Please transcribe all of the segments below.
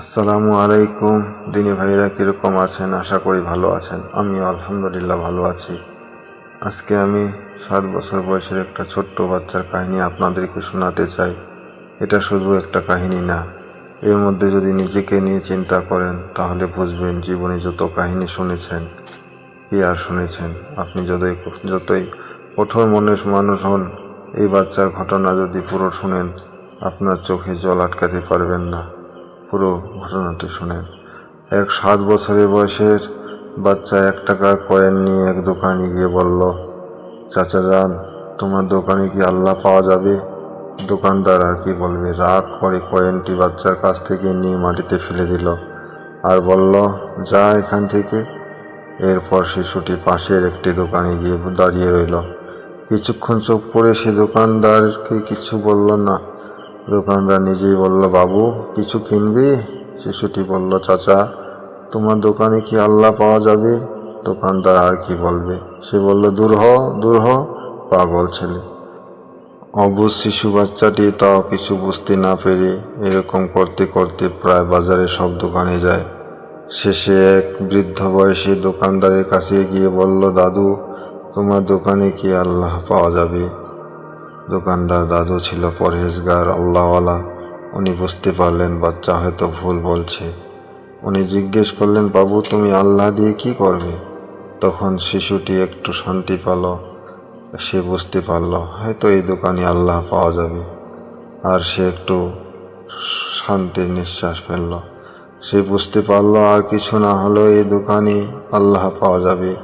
আসসালামু আলাইকুম। দিনী ভাইরা কীরকম আছেন? আশা করি ভালো আছেন। আমিও আলহামদুলিল্লাহ ভালো আছি। আজকে আমি সাত বছর বয়সের একটা ছোট্ট বাচ্চার কাহিনী আপনাদেরকে শোনাতে চাই। এটা শুধু একটা কাহিনী না। এর মধ্যে যদি নিজেকে নিয়ে চিন্তা করেন, তাহলে বুঝবেন জীবনে যত কাহিনী শুনেছেন, কি আর শুনেছেন। আপনি যতই যতই কঠোর মনের মানুষ হন, এই বাচ্চার ঘটনা যদি পুরো শুনেন, আপনার চোখে জল আটকাতে পারবেন না। পুরো ঘটনাটি শুনেন। এক সাত বছরের বয়সের বাচ্চা এক টাকার কয়েন নিয়ে এক দোকানে গিয়ে বলল, চাচা যান তোমার দোকানে কি আল্লাহ পাওয়া যাবে? দোকানদার আর কি বলবে, রাগ করে কয়েনটি বাচ্চার কাছ থেকে নিয়ে মাটিতে ফেলে দিল আর বলল, যা এখান থেকে। এরপর শিশুটি পাশের একটি দোকানে গিয়ে দাঁড়িয়ে রইল। কিছুক্ষণ চোখ করে সে দোকানদারকে কিছু বলল না। দোকানদার নিজেই বলল, বাবু, কিছু কিনবি? শিশুটি বলল, চাচা, তোমার দোকানে কি আল্লাহ পাওয়া যাবে? দোকানদার আর কি বলবে? সে বলল, দূর হ দূর হ, পাগল ছেলে। অবুজ শিশু বাচ্চাটি তাও কিছু বুঝতে না পেরে এরকম করতে করতে প্রায় বাজারে সব দোকানে যায়। শেষে এক বৃদ্ধ বয়সী দোকানদারের কাছে গিয়ে বলল, দাদু, তোমার দোকানে কি আল্লাহ পাওয়া যাবে? দোকানদার দাদু ছিল পরহেজগার, আল্লাহওয়ালা। উনি বুঝতে পারলেন, বাচ্চা হয়তো ভুল বলছে। উনি জিজ্ঞেস করলেন, বাবু, তুমি আল্লাহ দিয়ে কি করবে? তখন শিশুটি একটু শান্তি পেল। সে বুঝতে পারল, হয়তো এই দোকানে আল্লাহ পাওয়া যাবে। আর সে একটু শান্তির নিঃশ্বাস ফেলল। সে বুঝতে পারল, আর কিছু না হলেও এই দোকানে আল্লাহ পাওয়া যাবে।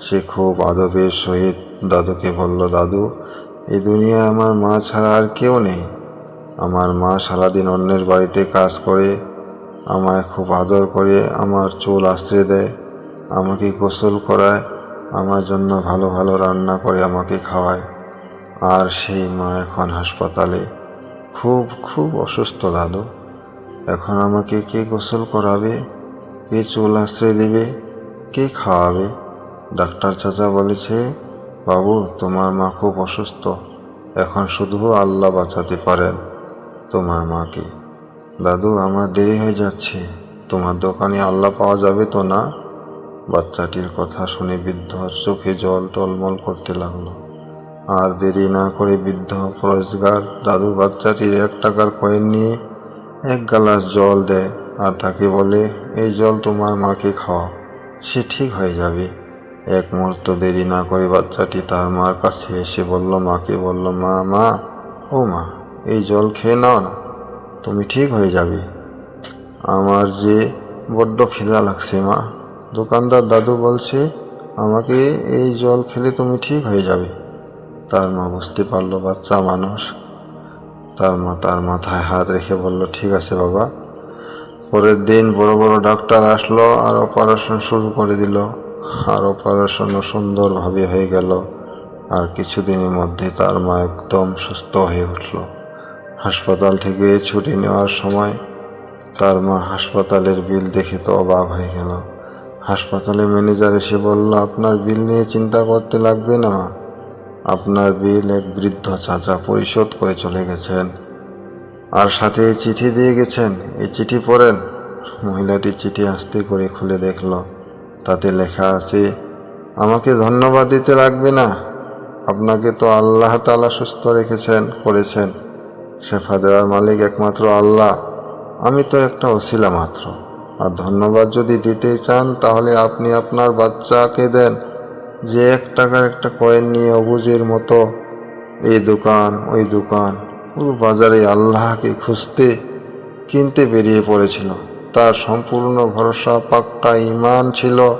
সে খুব আদবের সহিত দাদুকে বলল, দাদু এই দুনিয়ায় আমার মা ছাড়া আর কেউ নেই। আমার মা সারাদিন অন্যের বাড়িতে কাজ করে, আমায় খুব আদর করে, আমার চুল আশ্রে দেয়, আমাকে গোসল করায়, আমার জন্য ভালো ভালো রান্না করে আমাকে খাওয়ায়। আর সেই মা এখন হাসপাতালে। খুব খুব অসুস্থ দাদু। এখন আমাকে কে গোসল করাবে, কে চুল আশ্রয় দেবে, কে খাওয়াবে? ডাক্তার চাচা বলেছে বাবু, তোমার মা খুব অসুস্থ। এখন শুধু আল্লাহ বাঁচাতে পারেন। তোমার মাকে দাদু, আমার দেরি হয়ে যাচ্ছে। তোমার দোকানে আল্লাহ পাওয়া যাবে তো না? বাচ্চাটির কথা শুনে বৃদ্ধ চোখে জল টলমল করতে লাগল। আর দেরি না করে বৃদ্ধ পরস্কার দাদু বাচ্চাটির এক টাকার কয়েন নিয়ে এক গ্লাস জল দেয় আর তাকে বলে, এই জল তোমার মাকে খাওয়াও, সে ঠিক হয়ে যাবে। এক মুহূর্ত দেরি না করে বাচ্চাটি তার মার কাছে এসে বলল, মাকে বলল, মা মা, ও মা, এই জল খেয়ে নাও না, তুমি ঠিক হয়ে যাবে। আমার যে বড্ড খিদা লাগছে, মা। দোকানদার দাদু বলছে, আমাকে এই জল খেলে তুমি ঠিক হয়ে যাবে। তার মা বুঝতে পারল, বাচ্চা মানুষ। তার মা তার মাথায় হাত রেখে বলল, ঠিক আছে বাবা। পরের দিন বড় বড় ডাক্তার আসলো আর অপারেশন শুরু করে দিল। আর অপারেশনও সুন্দরভাবে হয়ে গেল, আর কিছুদিনের মধ্যে তার মা একদম সুস্থ হয়ে উঠল। হাসপাতাল থেকে ছুটি নেওয়ার সময় তার মা হাসপাতালের বিল দেখে তো অবাক হয়ে গেল। হাসপাতালে ম্যানেজার এসে বলল, আপনার বিল নিয়ে চিন্তা করতে লাগবে না। আপনার বিল এক বৃদ্ধ চাচা পরিশোধ করে চলে গেছেন। আর সাথে এই চিঠি দিয়ে গেছেন। এই চিঠি পড়েন? মহিলাটি চিঠি আসতে করে খুলে দেখল। তাতে লেখা আছে, আমাকে ধন্যবাদ দিতে লাগবে না। আপনাকে তো আল্লাহ তালা সুস্থ রেখেছেন, করেছেন। শেফা দেওয়ার মালিক একমাত্র আল্লাহ। আমি তো একটা অশিলা মাত্র। আর ধন্যবাদ যদি দিতে চান, তাহলে আপনি আপনার বাচ্চাকে দেন। যে এক টাকার একটা কয়েন নিয়ে অবুজের মতো, এই দোকান, ওই দোকান, পুরো বাজারে আল্লাহকে খুঁজতে, কিনতে বেরিয়ে পড়েছিল। তার সম্পূর্ণ ভরসা, পাক্কা ইমান ছিল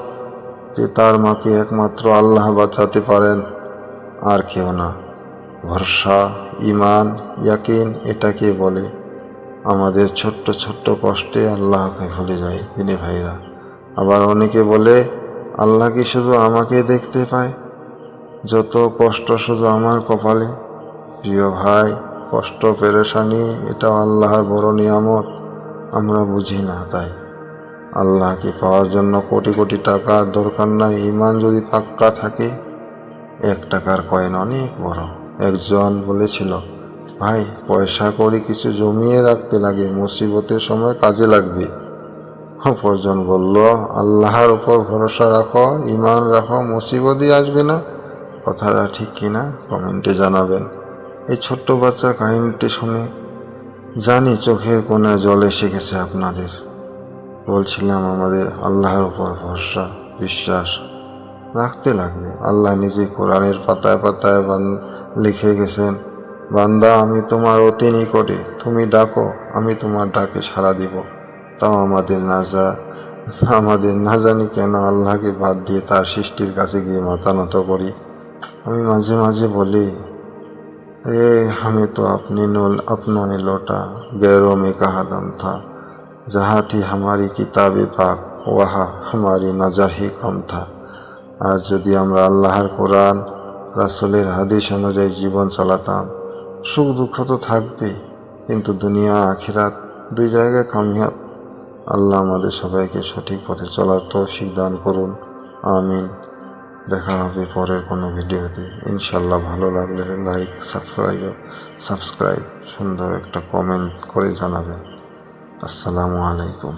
যে তার মাকে একমাত্র আল্লাহ বাঁচাতে পারেন, আর কেউ না। ভরসা ইমান ইয়াকিন এটাকে বলে। আমাদের ছোট্ট ছোট্ট কষ্টে আল্লাহকে ভুলে যায় তিনি ভাইরা। আবার অনেকে বলে, আল্লাহ কি শুধু আমাকে দেখতে পায়? যত কষ্ট শুধু আমার কপালে। প্রিয় ভাই, কষ্ট, পেরেশানি এটা আল্লাহর বড় নিয়ামত। আমরা বুঝি না তাই। আল্লাহকে পাওয়ার জন্য কোটি কোটি টাকার দরকার নাই। ইমান যদি পাক্কা থাকে, এক টাকার কয়েন অনেক বড়। একজন বলেছিল, ভাই, পয়সা করে কিছু জমিয়ে রাখতে লাগে, মুসিবতের সময় কাজে লাগবে। অপরজন বলল, আল্লাহর উপর ভরসা রাখো ইমান রাখো, মুসিবতই আসবে না। কথাটা ঠিক কিনা? কমেন্টে জানাবেন। এই ছোট্ট বাচ্চার কাহিনীটি শুনে জানি চোখের কোণে জল এসে গেছে আপনাদের। বলছিলাম আমাদের আল্লাহর উপর ভরসা, বিশ্বাস রাখতে লাগবে। আল্লাহ নিজে কোরআনের পাতায় পাতায় বান- লিখে গেছেন, বান্দা, আমি তোমার অতি নিকটে, তুমি ডাকো, আমি তোমার ডাকে সাড়া দিব। তাও আমাদের না যা, আমাদের না জানি কেন আল্লাহকে বাদ দিয়ে তার সৃষ্টির কাছে গিয়ে মাথা নত করি। আমি মাঝে মাঝে বলি ए हमें तो अपनी नोल अपनों ने लौटा गैरों में कहा दम था जहाँ थी हमारी किताब पाक वहाँ हमारी नज़र ही कम था আজ যদি আমরা আল্লাহর কোরআন রাসূলের হাদিস অনুযায়ী জীবন চালাতাম সুখ দুঃখ তো থাকবেই কিন্তু দুনিয়া আখিরাত দুই জায়গায় কামিয়াব আল্লাহ আমাদের সবাইকে সঠিক পথে চলার তৌফিক দান করুন আমিন দেখা হবে পরের কোনো ভিডিওতে। ইনশাল্লাহ ভালো লাগলে লাইক সাবস্ক্রাইব সাবস্ক্রাইব সুন্দর একটা কমেন্ট করে জানাবেন। আসসালামু আলাইকুম।